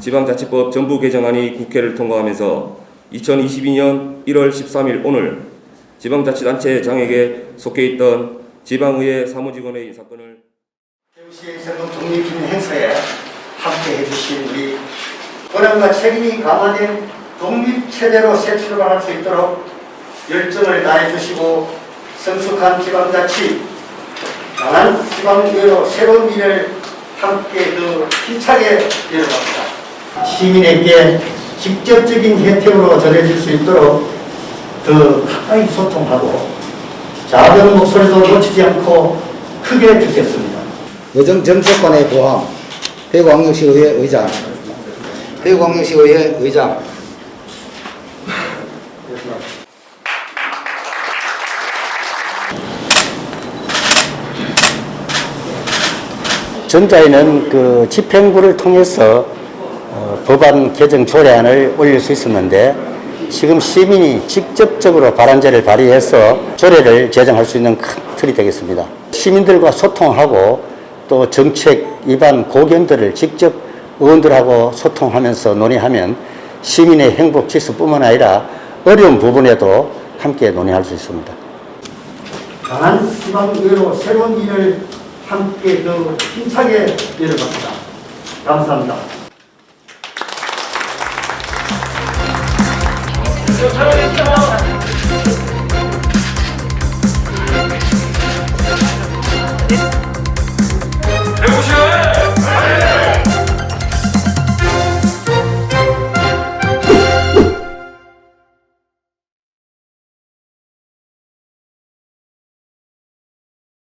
지방자치법 전부 개정안이 국회를 통과하면서 2022년 1월 13일 오늘 지방자치단체장에게 속해 있던 지방의회 사무직원의 인사권을 서울시의 세금 독립기념 행사에 함께 해 주신 우리 권한과 책임이 강화된 독립체제로 새 출발할 수 있도록 열정을 다해 주시고 성숙한 지방자치, 강한 지방의회로 새로운 미래를 함께 더 힘차게 이뤄갑니다. 시민에게 직접적인 혜택으로 전해질 수 있도록 더 가까이 소통하고 작은 목소리도 놓치지 않고 크게 듣겠습니다. 여정 정치권의 보험, 대구광역시의회 의장, 대구광역시의회 의장, 전자에는 그 집행부를 통해서 어, 법안 개정 조례안을 올릴 수 있었는데 지금 시민이 직접적으로 발안제를 발의해서 조례를 제정할 수 있는 큰 틀이 되겠습니다. 시민들과 소통하고 또 정책 위반 고견들을 직접 의원들하고 소통하면서 논의하면 시민의 행복 지수뿐만 아니라 어려운 부분에도 함께 논의할 수 있습니다. 강한 지방의회로 새로운 일을 함께 더 힘차게 이뤄갑니다. 감사합니다. 잘하겠어.